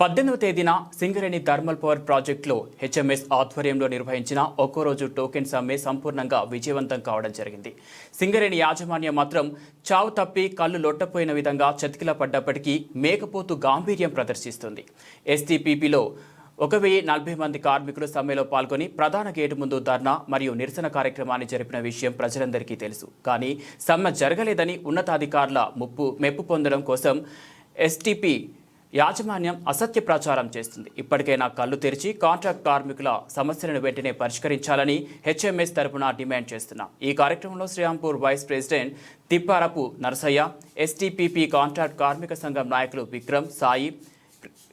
పద్దెనిమిదవ తేదీన Singareni thermal power ప్రాజెక్టులో హెచ్ఎంఎస్ ఆధ్వర్యంలో నిర్వహించిన ఒక్కో రోజు టోకెన్ సమ్మె సంపూర్ణంగా విజయవంతం కావడం జరిగింది. సింగరేణి యాజమాన్యం మాత్రం చావు తప్పి కళ్ళు లొట్టపోయిన విధంగా చతికిల పడ్డప్పటికీ మేకపోతు గాంభీర్యం ప్రదర్శిస్తుంది. ఎస్టీపీపీలో ఒక వెయ్యి నలభై మంది కార్మికులు సమ్మెలో పాల్గొని ప్రధాన గేటు ముందు ధర్నా మరియు నిరసన కార్యక్రమాన్ని జరిపిన విషయం ప్రజలందరికీ తెలుసు. కానీ సమ్మె జరగలేదని ఉన్నతాధికారుల ముప్పు మెప్పు పొందడం కోసం ఎస్టీపీ యాజమాన్యం అసత్య ప్రచారం చేస్తుంది. ఇప్పటికైనా కళ్ళు తెరిచి కాంట్రాక్ట్ కార్మికుల సమస్యలను వెంటనే పరిష్కరించాలని హెచ్ఎంఎస్ తరపున డిమాండ్ చేస్తున్నాం. ఈ కార్యక్రమంలో Srirampur vice president Tipparapu Narasayya STPP contract కార్మిక సంఘం నాయకులు విక్రమ్ సాయి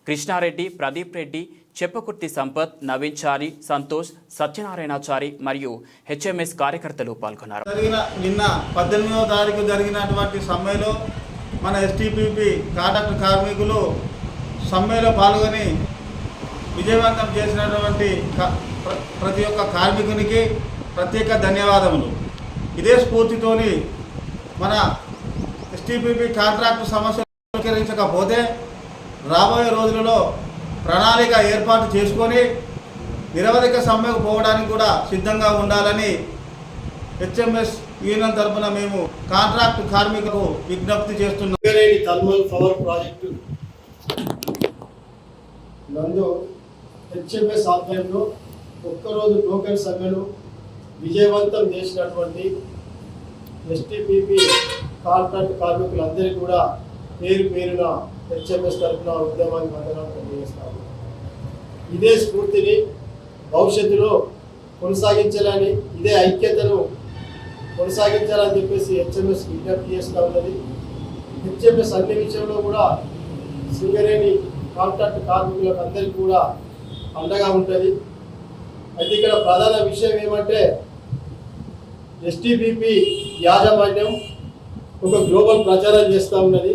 కృష్ణారెడ్డి ప్రదీప్ రెడ్డి చెప్పకుర్తి సంపత్ నవీన్ చారి సంతోష్ సత్యనారాయణాచారి మరియు హెచ్ఎంఎస్ కార్యకర్తలు పాల్గొన్నారు. నిన్న పద్దెనిమిదవ తారీఖు జరిగినటువంటి సమ్మెలో మన ఎస్టీపీపీ కాంట్రాక్ట్ కార్మికులు సమ్మెలో పాల్గొని విజయవంతం చేసినటువంటి ప్ర- ప్రతి ఒక్క కార్మికునికి ప్రత్యేక ధన్యవాదములు. ఇదే స్ఫూర్తితోని మన ఎస్టీపీపీ కాంట్రాక్ట్ సమస్య రాబోయే రోజులలో ప్రణాళిక ఏర్పాటు చేసుకొని నిరవధిక సమ్మెకు పోవడానికి కూడా సిద్ధంగా ఉండాలని హెచ్ఎంఎస్ యూనియన్ తరపున మేము కాంట్రాక్ట్ కార్మికులకు విజ్ఞప్తి చేస్తున్నాం. Singareni thermal power project. నందు హెచ్ఎంఎస్ ఆధ్వర్యంలో ఒక్కరోజు టోకెన్ సమ్మెను విజయవంతం చేసినటువంటి ఎస్టీపీపీ కాంట్రాక్ట్ కార్మికులందరికీ కూడా పేరు పేరున హెచ్ఎంఎస్ తరఫున ఉద్యమానికి వందనాలు తెలియజేస్తాము. ఇదే స్ఫూర్తిని భవిష్యత్తులో కొనసాగించాలని ఇదే ఐక్యతను కొనసాగించాలని చెప్పేసి హెచ్ఎంఎస్ విజ్ఞప్తి చేస్తూ ఉన్నది. హెచ్ఎంఎస్ అన్ని విషయంలో కూడా సింగరేణి కాంట్రాక్ట్ కార్మికులకు అందరికీ కూడా అండగా ఉంటుంది. అయితే ఇక్కడ ప్రధాన విషయం ఏమంటే ఎస్టీబీపీ యాజమాన్యం ఒక గ్లోబల్ ప్రచారం చేస్తూ ఉన్నది.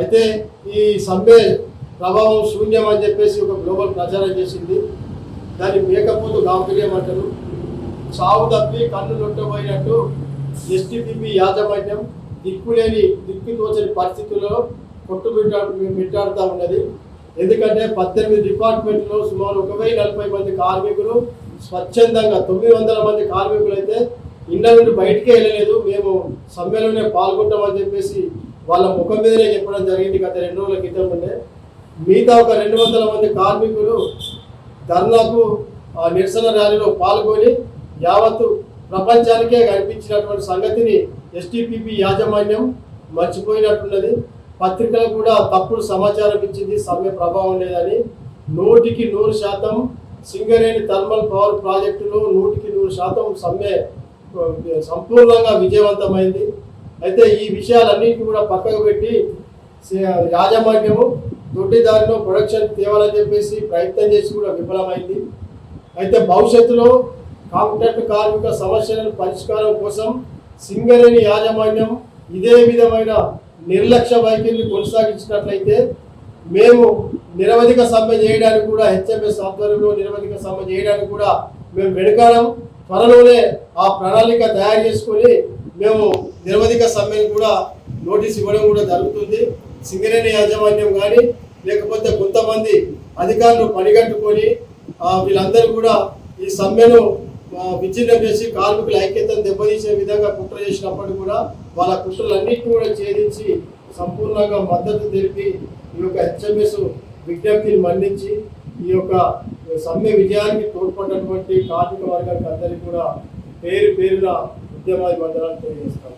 అయితే ఈ సమ్మె ప్రభావం శూన్యం అని చెప్పేసి ఒక గ్లోబల్ ప్రచారం చేసింది. దాన్ని మేకపోతు గాంభీర్యం అంటారు. సాగు తప్పి కన్ను లొట్టబోయినట్టు ఎస్టీపీపీ యాజమాన్యం దిక్కులేని దిక్కు తోచని పరిస్థితుల్లో కొట్టు మిట్టాడుతూ ఉన్నది. ఎందుకంటే పద్దెనిమిది డిపార్ట్మెంట్లో సుమారు ఒక వెయ్యి నలభై మంది కార్మికులు స్వచ్ఛందంగా తొమ్మిది వందల మంది కార్మికులు అయితే ఇండ్ల నుండి బయటికే వెళ్ళలేదు. మేము సమ్మెలోనే పాల్గొంటామని చెప్పేసి వాళ్ళ ముఖం మీదనే చెప్పడం జరిగింది గత రెండు రోజుల క్రితం ఉండే మిగతా ఒక రెండు వందల మంది కార్మికులు ధర్నాకు నిరసన ర్యాలీలో పాల్గొని యావత్తు ప్రపంచానికే కనిపించినటువంటి సంగతిని ఎస్టీపీపీ యాజమాన్యం మర్చిపోయినట్టున్నది. పత్రికలు కూడా తప్పుడు సమాచారం ఇచ్చింది సమ్మె ప్రభావం లేదని. నూటికి నూరు శాతం సింగరేణి థర్మల్ పవర్ ప్రాజెక్టులో నూటికి నూరు శాతం సమ్మె సంపూర్ణంగా విజయవంతమైంది. అయితే ఈ విషయాలన్నింటినీ కూడా పక్కకు పెట్టి యాజమాన్యము దొడ్డిదారిలో ప్రొడక్షన్ తేవాలని చెప్పేసి ప్రయత్నం చేసి కూడా విఫలమైంది. అయితే భవిష్యత్తులో కాంట్రాక్ట్ కార్మిక సమస్యలను పరిష్కారం కోసం సింగరేణి యాజమాన్యం ఇదే విధమైన నిర్లక్ష్య వైఖరిని కొనసాగించినట్లయితే మేము నిరవధిక సమ్మె చేయడానికి కూడా హెచ్ఎంఎస్ ఆధ్వర్యంలో నిరవధిక సమ్మె చేయడానికి కూడా మేము వెనుకాడం త్వరలోనే ఆ ప్రణాళిక తయారు చేసుకొని మేము నిరవధిక సమ్మెను కూడా నోటీస్ ఇవ్వడం కూడా జరుగుతుంది. సింగరేణి యాజమాన్యం కానీ లేకపోతే కొంతమంది అధికారులు పనిగట్టుకొని వీళ్ళందరూ కూడా ఈ సమ్మెను ఆ, చేసి కార్మికుల ఐక్యతను దెబ్బతీసే విధంగా కుట్ర చేసినప్పటికీ కూడా వాళ్ళ కుట్రలన్నింటినీ కూడా ఛేదించి సంపూర్ణంగా మద్దతు తెలిపి ఈ యొక్క హెచ్ఎంఎస్ విజ్ఞప్తిని మన్నించి ఈ యొక్క సమ్మె విజయానికి తోడ్పడినటువంటి కార్మిక వర్గానికి అందరికీ కూడా పేరు పేరున ఉద్యమాది మండలాలు తెలియజేస్తాము